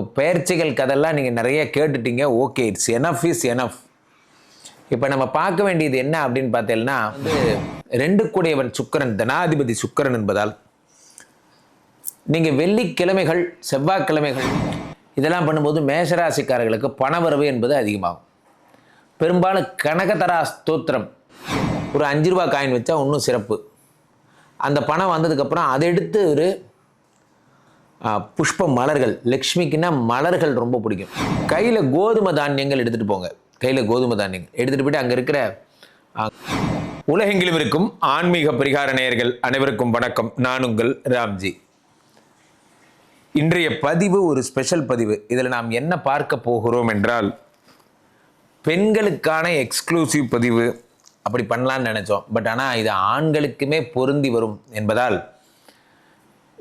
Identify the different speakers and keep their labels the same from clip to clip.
Speaker 1: இப்போ பயிற்சிகள் கதெல்லாம் நீங்கள் நிறைய கேட்டுட்டீங்க okay it's enough is enough இப்போ நம்ம பார்க்க வேண்டியது என்ன அப்படின்னு பார்த்தீங்கன்னா வந்து ரெண்டு கூடியவன் சுக்கிரன் தனாதிபதி சுக்கிரன் என்பதால் நீங்கள் வெள்ளிக்கிழமைகள் செவ்வாய்க்கிழமைகள் இதெல்லாம் பண்ணும்போது மேஷராசிக்காரர்களுக்கு பணவரவு என்பது அதிகமாகும். பெரும்பாலும் கனகதரா ஸ்தோத்திரம். ஒரு அஞ்சு ரூபா காயின் வச்சா இன்னும் சிறப்பு. அந்த பணம் வந்ததுக்கப்புறம் அதை எடுத்து ஒரு புஷ்ப மலர்கள் லக்ஷ்மிக்குன்னா மலர்கள் ரொம்ப பிடிக்கும். கையில் கோதுமை தானியங்கள் எடுத்துகிட்டு போங்க. கையில் கோதுமை தானியங்கள். எடுத்துகிட்டு போயிட்டு அங்கே இருக்கிற உலகெங்கிலும் இருக்கும் ஆன்மீக பரிகார நேயர்கள் அனைவருக்கும் வணக்கம். நான் உங்கள் ராம்ஜி. இன்றைய பதிவு ஒரு ஸ்பெஷல் பதிவு. இதில் நாம் என்ன பார்க்க போகிறோம் என்றால் பெண்களுக்கான எக்ஸ்க்ளூசிவ் பதிவு. அப்படி பண்ணலான்னு நினச்சோம். பட் ஆனால் இது ஆண்களுக்குமே பொருந்தி வரும் என்பதால்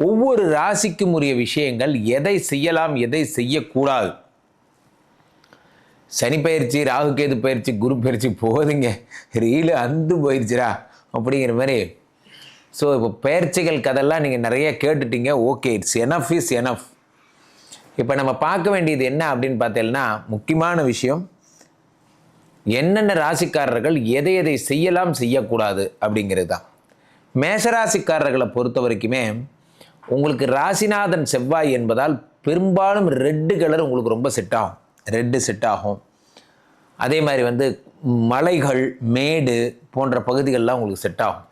Speaker 1: ஒவ்வொரு ராசிக்கும் உரிய விஷயங்கள் எதை செய்யலாம் எதை செய்யக்கூடாது? சனி பயிற்சி ராகு கேது பயிற்சி குரு பயிற்சி போதுங்க. ரீலு அந்து போயிடுச்சுடா அப்படிங்கிற மாதிரி. ஸோ இப்போ பயிற்சிகள் கதெல்லாம் நீங்கள் நிறைய கேட்டுட்டீங்க okay it's enough is enough இப்போ நம்ம பார்க்க வேண்டியது என்ன அப்படின்னு பார்த்தீங்கன்னா முக்கியமான விஷயம் என்னென்ன ராசிக்காரர்கள் எதை எதை செய்யலாம் செய்யக்கூடாது அப்படிங்கிறது தான். மேஷராசிக்காரர்களை பொறுத்த வரைக்குமே உங்களுக்கு ராசிநாதன் செவ்வாய் என்பதால் பெரும்பாலும் ரெட்டு கலர் உங்களுக்கு ரொம்ப செட் ஆகும். ரெட்டு செட் ஆகும். அதே மாதிரி வந்து மலைகள் மேடு போன்ற பகுதிகள்லாம் உங்களுக்கு செட் ஆகும்.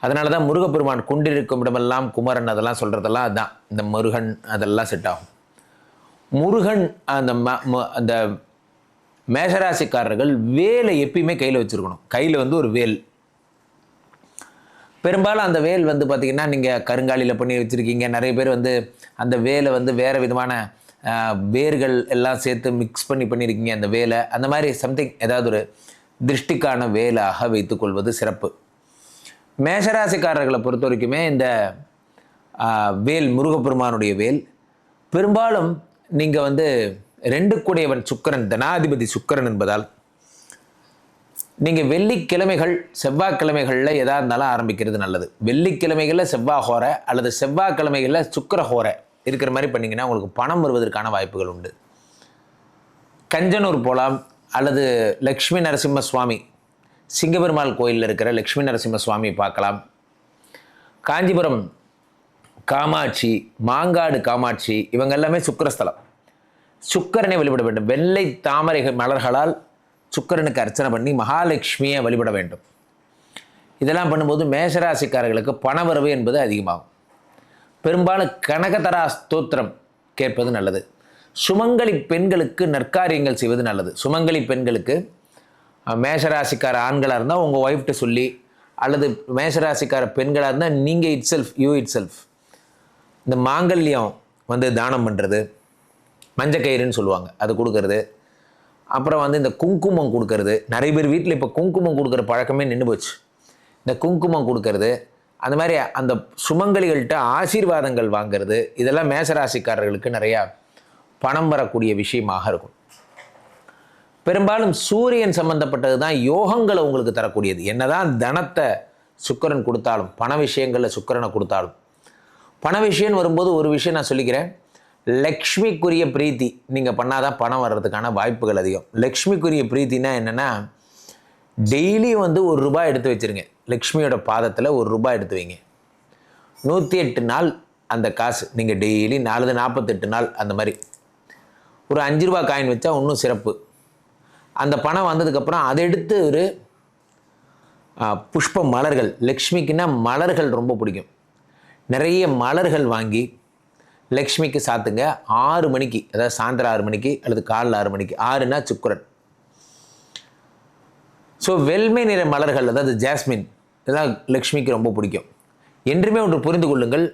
Speaker 1: அதனால தான் முருகப்பெருமான் கொண்டிருக்கும் இடமெல்லாம் குமரன் அதெல்லாம் சொல்கிறதெல்லாம் அதுதான் இந்த முருகன் அதெல்லாம் செட் ஆகும். முருகன் அந்த ம- ம- அந்த மேஷராசிக்காரர்கள் வேலை எப்பயுமே கையில் வச்சுருக்கணும். கையில் வந்து ஒரு வேல். பெரும்பாலும் அந்த வேல் வந்து பார்த்திங்கன்னா நீங்கள் கருங்காலியில் பண்ணி வச்சுருக்கீங்க. நிறைய பேர் வந்து அந்த வேலை வந்து வேறு விதமான வேர்கள் எல்லாம் சேர்த்து மிக்ஸ் பண்ணி பண்ணியிருக்கீங்க அந்த வேலை. அந்த மாதிரி சம்திங் ஏதாவது ஒரு திருஷ்டிக்கான வேலாக வைத்துக்கொள்வது சிறப்பு. மேஷராசிக்காரர்களை பொறுத்த வரைக்குமே இந்த வேல் முருகப்பெருமானுடைய வேல். பெரும்பாலும் நீங்கள் வந்து ரெண்டு கூடியவன் சுக்கிரன் தனாதிபதி சுக்கிரன் என்பதால் நீங்கள் வெள்ளிக்கிழமைகள் செவ்வாய்க்கிழமைகளில் எதாக இருந்தாலும் ஆரம்பிக்கிறது நல்லது. வெள்ளிக்கிழமைகளில் செவ்வாய் ஹோரை அல்லது செவ்வாய்க்கிழமைகளில் சுக்கிர ஹோரை இருக்கிற மாதிரி பண்ணிங்கன்னா உங்களுக்கு பணம் வருவதற்கான வாய்ப்புகள் உண்டு. கஞ்சனூர் போகலாம் அல்லது லக்ஷ்மி நரசிம்ம சுவாமி சிங்கபெருமாள் கோயிலில் இருக்கிற லக்ஷ்மி நரசிம்ம சுவாமி பார்க்கலாம். காஞ்சிபுரம் காமாட்சி மாங்காடு காமாட்சி இவங்க எல்லாமே சுக்கிரஸ்தலம். சுக்கரனை வழிபட வேண்டும். வெள்ளை தாமரை மலர்களால் சுக்கரனுக்கு அர்ச்சனை பண்ணி மகாலட்சுமியை வழிபட வேண்டும். இதெல்லாம் பண்ணும்போது மேஷராசிக்காரர்களுக்கு பணவரவு என்பது அதிகமாகும். பெரும்பாலும் கனகதரா ஸ்தோத்திரம் கேட்பது நல்லது. சுமங்கலி பெண்களுக்கு நற்காரியங்கள் செய்வது நல்லது. சுமங்கலி பெண்களுக்கு மேஷராசிக்கார ஆண்களாக இருந்தால் உங்கள் ஒய்ஃப்ட்டு சொல்லி அல்லது மேஷராசிக்கார பெண்களாக இருந்தால் நீங்கள் itself you itself இந்த மாங்கல்யம் வந்து தானம் பண்ணுறது மஞ்சக்கயிறுன்னு சொல்லுவாங்க. அது கொடுக்கறது. அப்புறம் வந்து இந்த குங்குமம் கொடுக்கறது. நிறைய பேர் வீட்டில் இப்போ குங்குமம் கொடுக்குற பழக்கமே நின்று போச்சு. இந்த குங்குமம் கொடுக்கறது அந்த மாதிரி அந்த சுமங்கலிகள்கிட்ட ஆசீர்வாதங்கள் வாங்குறது இதெல்லாம் மேசராசிக்காரர்களுக்கு நிறையா பணம் வரக்கூடிய விஷயமாக இருக்கும். பெரும்பாலும் சூரியன் சம்பந்தப்பட்டது தான் யோகங்களை உங்களுக்கு தரக்கூடியது. என்னதான் தனத்தை சுக்கிரன் கொடுத்தாலும் பண விஷயங்களில் சுக்கிரனை கொடுத்தாலும். பண விஷயம் வரும்போது ஒரு விஷயம் நான் சொல்லிக்கிறேன். லக்ஷ்மிக்குரிய பிரீத்தி நீங்கள் பண்ணாதான் பணம் வர்றதுக்கான வாய்ப்புகள் அதிகம். லக்ஷ்மிக்குரிய பிரீத்தினா என்னென்னா டெய்லி வந்து ஒரு ரூபாய் எடுத்து வச்சிருங்க. லக்ஷ்மியோட பாதத்தில் ஒரு ரூபாய் எடுத்து வைங்க. நூற்றி எட்டு நாள் அந்த காசு. நீங்கள் டெய்லி நாலு நாற்பத்தெட்டு நாள் அந்த மாதிரி. ஒரு அஞ்சு ரூபா காயின் வச்சா இன்னும் சிறப்பு. அந்த பணம் வந்ததுக்கப்புறம் அதை எடுத்து ஒரு புஷ்ப மலர்கள். லக்ஷ்மிக்குன்னா மலர்கள் ரொம்ப பிடிக்கும். நிறைய மலர்கள் வாங்கி லக்ஷ்மிக்கு சாத்துங்க. ஆறு மணிக்கு அதாவது சாயந்தரம் ஆறு மணிக்கு அல்லது காலில் ஆறு மணிக்கு. ஆறுனா சுக்கரன். ஸோ வெள்மை நிற மலர்கள் அதாவது ஜாஸ்மின் இதெல்லாம் லக்ஷ்மிக்கு ரொம்ப பிடிக்கும். என்றுமே ஒன்று புரிந்து கொள்ளுங்கள்.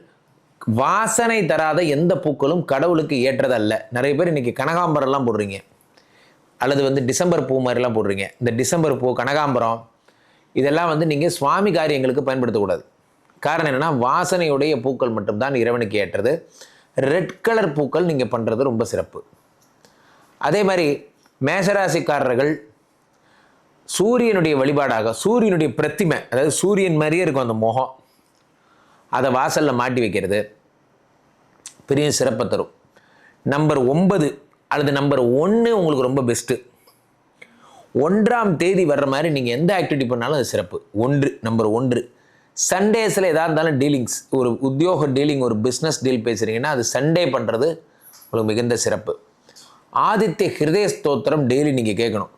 Speaker 1: வாசனை தராத எந்த பூக்களும் கடவுளுக்கு ஏற்றதல்ல. நிறைய பேர் இன்றைக்கி கனகாம்பரம்லாம் போடுறீங்க. அல்லது வந்து டிசம்பர் பூ மாதிரிலாம் போடுறீங்க. இந்த டிசம்பர் பூ கனகாம்பரம் இதெல்லாம் வந்து நீங்கள் சுவாமி காரியங்களுக்கு பயன்படுத்தக்கூடாது. காரணம் என்னென்னா வாசனையுடைய பூக்கள் மட்டும்தான் இறைவனுக்கு ஏற்றது. ரெட் கலர் பூக்கள் நீங்கள் பண்ணுறது ரொம்ப சிறப்பு. அதே மாதிரி மேசராசிக்காரர்கள் சூரியனுடைய வழிபாடாக சூரியனுடைய பிரத்திமை அதாவது சூரியன் மாதிரியே இருக்கும் அந்த முகம். அதை வாசலில் மாட்டி வைக்கிறது. பெரிய சிறப்பை தரும். நம்பர் ஒன்பது அல்லது நம்பர் ஒன்று உங்களுக்கு ரொம்ப பெஸ்ட்டு ஒன்றாம் தேதி வர்ற மாதிரி நீங்கள் எந்த ஆக்டிவிட்டி பண்ணாலும் அது சிறப்பு. ஒன்று நம்பர் ஒன்று. சண்டேஸில் எதாக இருந்தாலும் டீலிங்ஸ் ஒரு உத்தியோக டீலிங் ஒரு பிஸ்னஸ் டீல் பேசுகிறீங்கன்னா அது சண்டே பண்ணுறது உங்களுக்கு மிகுந்த சிறப்பு. ஆதித்ய ஹிருதய ஸ்தோத்திரம் டெய்லி நீங்கள் கேட்கணும்.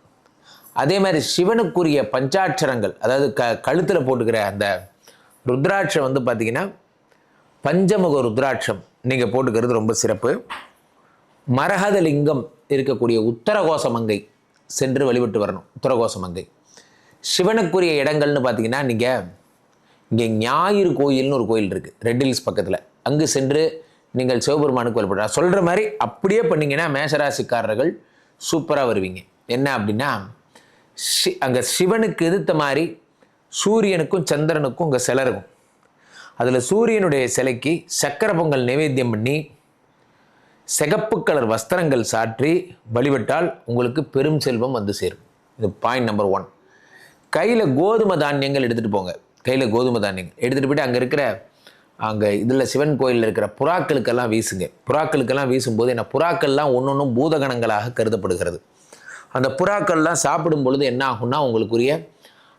Speaker 1: அதே மாதிரி சிவனுக்குரிய பஞ்சாட்சரங்கள் அதாவது க கழுத்தில் போட்டுக்கிற அந்த ருத்ராட்சம் வந்து பார்த்தீங்கன்னா பஞ்சமுக ருத்ராட்சம் நீங்கள் போட்டுக்கிறது ரொம்ப சிறப்பு. மரகதலிங்கம் இருக்கக்கூடிய உத்தரகோச மங்கை சென்று வழிபட்டு வரணும் உத்தரகோச மங்கை. சிவனுக்குரிய இடங்கள்னு பார்த்தீங்கன்னா நீங்கள் இங்கே ஞாயிறு கோயில்னு ஒரு கோயில் இருக்குது ரெட் ஹில்ஸ் பக்கத்தில். அங்கு சென்று நீங்கள் சிவபெருமானுக்கு வழிபடுற சொல்கிற மாதிரி அப்படியே பண்ணிங்கன்னா மேசராசிக்காரர்கள் சூப்பராக வருவீங்க. என்ன அப்படின்னா ஷி அங்கே சிவனுக்கு எதிர்த்த மாதிரி சூரியனுக்கும் சந்திரனுக்கும் அங்கே சிலை இருக்கும். அதில் சூரியனுடைய சிலைக்கு சக்கர பொங்கல் நைவேத்தியம் பண்ணி சிகப்பு கலர் வஸ்திரங்கள் சாற்றி வழிபட்டால் உங்களுக்கு பெரும் செல்வம் வந்து சேரும். இது பாயிண்ட் நம்பர் ஒன் கையில் கோதுமை தானியங்கள் எடுத்துகிட்டு போங்க. கையில் கோதுமை தானியங்கள் எடுத்துகிட்டு போயிட்டு அங்கே இருக்கிற அங்கே இதில் சிவன் கோயிலில் இருக்கிற புறாக்களுக்கெல்லாம் வீசுங்க. புறாக்களுக்கெல்லாம் வீசும்போது என்ன புறாக்கள்லாம் ஒன்று ஒன்றும் பூதகணங்களாக கருதப்படுகிறது. அந்த புறாக்கள்லாம் சாப்பிடும் பொழுது என்ன ஆகும்னா உங்களுக்குரிய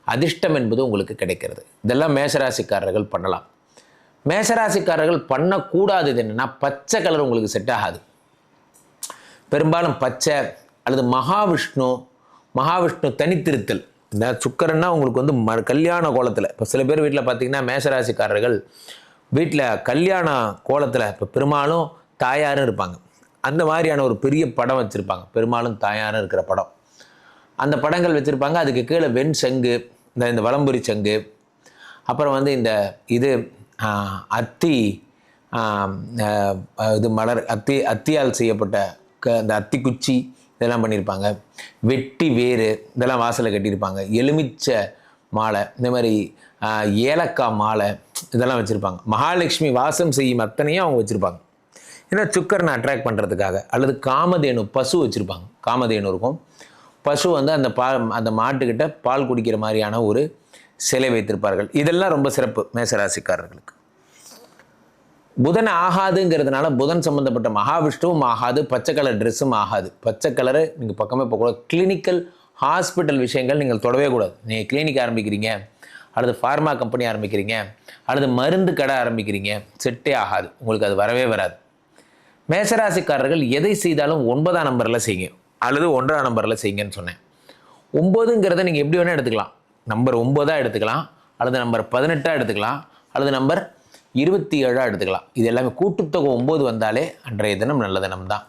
Speaker 1: அதிர்ஷ்டம் என்பது உங்களுக்கு கிடைக்கிறது. இதெல்லாம் மேசராசிக்காரர்கள் பண்ணலாம். மேசராசிக்காரர்கள் பண்ணக்கூடாதது என்னென்னா பச்சை கலர் உங்களுக்கு செட் ஆகாது. பெரும்பாலும் பச்சை அல்லது மகாவிஷ்ணு மகாவிஷ்ணு தனித்திருத்தல். இந்த சுக்கரன்னா உங்களுக்கு வந்து ம கல்யாண கோலத்தில். இப்போ சில பேர் வீட்டில் பார்த்தீங்கன்னா மேஷராசிக்காரர்கள் வீட்டில் கல்யாண கோலத்தில் இப்போ பெரும்பாலும் தாயாரும் இருப்பாங்க. அந்த மாதிரியான ஒரு பெரிய படம் வச்சுருப்பாங்க. பெரும்பாலும் தாயாரும் இருக்கிற படம். அந்த படங்கள் வச்சுருப்பாங்க. அதுக்கு கீழே வெண் செங்கு இந்த இந்த வலம்புரி செங்கு அப்புறம் வந்து இந்த இது அத்தி இது மலர் அத்தி அத்தியால் செய்யப்பட்ட க இந்த அத்தி குச்சி இதெல்லாம் பண்ணியிருப்பாங்க. வெட்டி வேறு இதெல்லாம் வாசலில் கட்டியிருப்பாங்க. எலுமிச்சை மாலை இந்த மாதிரி ஏலக்காய் மாலை இதெல்லாம் வச்சுருப்பாங்க. மகாலட்சுமி வாசம் செய்யும் அத்தனையும் அவங்க வச்சுருப்பாங்க. ஏன்னா சுக்கரனை அட்ராக்ட் பண்ணுறதுக்காக அல்லது காமதேனு பசு வச்சுருப்பாங்க. காமதேனு இருக்கும். பசு வந்து அந்த பால் அந்த மாட்டுக்கிட்ட பால் குடிக்கிற மாதிரியான ஒரு சிலை வைத்திருப்பார்கள். இதெல்லாம் ரொம்ப சிறப்பு மேசராசிக்காரர்களுக்கு. புதன் ஆகாதுங்கிறதுனால புதன் சம்மந்தப்பட்ட மகாவிஷ்ணுவும் ஆகாது பச்சை கலர் ட்ரெஸ்ஸும் ஆகாது. பச்சை கலரு நீங்கள் பக்கமே போகக்கூடாது கிளினிக்கல் ஹாஸ்பிட்டல் விஷயங்கள் நீங்கள் தொடவே கூடாது. நீங்கள் கிளினிக் ஆரம்பிக்கிறீங்க அல்லது ஃபார்மா கம்பெனி ஆரம்பிக்கிறீங்க அல்லது மருந்து கடை ஆரம்பிக்கிறீங்க செட்டே ஆகாது. உங்களுக்கு அது வரவே வராது. மேசராசிக்காரர்கள் எதை செய்தாலும் ஒன்பதாம் நம்பரில் செய்யுங்க. அல்லது ஒன்றாம் நம்பரில் செய்யுங்கன்னு சொன்னேன். ஒம்போதுங்கிறத நீங்கள் எப்படி வேணால் எடுத்துக்கலாம். நம்பர் ஒம்போதாக எடுத்துக்கலாம் அல்லது நம்பர் பதினெட்டாக எடுத்துக்கலாம் அல்லது நம்பர் இருபத்தி ஏழாக எடுத்துக்கலாம். இது எல்லாமே கூட்டுத்தொகை ஒம்பது வந்தாலே அன்றைய தினம் நல்ல தினம் தான்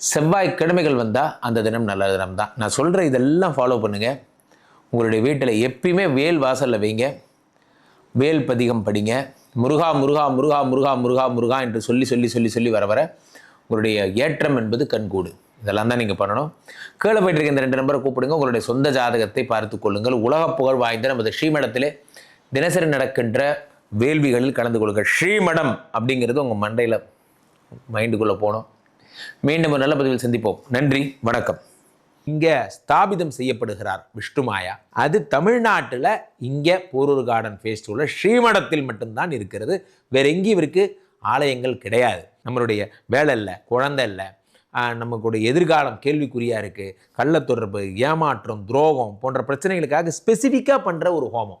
Speaker 1: செவ்வாய் கிழமைகள் வந்தால் அந்த தினம் நல்ல தினம் தான் நான் சொல்கிற இதெல்லாம் ஃபாலோ பண்ணுங்கள் உங்களுடைய வீட்டில் எப்பயுமே வேல் வாசலில் வைங்க. வேல் பதிகம் படிங்க. முருகா முருகா முருகா முருகா முருகா முருகா என்று சொல்லி சொல்லி சொல்லி சொல்லி வர வர உங்களுடைய ஏற்றம் என்பது கண்கூடு. இதெல்லாம் தான் நீங்கள் பண்ணணும். கீழே போயிட்டு இருக்க இந்த ரெண்டு நம்பரை கூப்பிடுங்க. உங்களுடைய சொந்த ஜாதகத்தை பார்த்து கொள்ளுங்கள். உலக புகழ் வாய்ந்த நமது ஸ்ரீமடத்திலே தினசரி நடக்கின்ற வேள்விகளில் கலந்து கொள்க. ஸ்ரீமடம் அப்படிங்கிறது உங்கள் மண்டையில் மைண்டுக்குள்ளே போகணும் மீண்டும் ஒரு நல்ல பதிவில் சந்திப்போம். நன்றி வணக்கம். இங்கே ஸ்தாபிதம் செய்யப்படுகிறார் விஷ்ணுமாயா. அது தமிழ்நாட்டில் இங்கே போரூர் கார்டன் ஃபேஸ்டிவலில் ஸ்ரீமடத்தில் மட்டும்தான் இருக்கிறது. வேற எங்கேயும் இவருக்கு ஆலயங்கள் கிடையாது. நம்மளுடைய வேலை இல்லை குழந்தை இல்லை. நமக்குடைய எதிர்காலம் கேள்விக்குறியாக இருக்குது கள்ளத்தொடர்பு ஏமாற்றம் துரோகம் போன்ற பிரச்சனைகளுக்காக ஸ்பெசிஃபிக்காக பண்ணுற ஒரு ஹோமம்.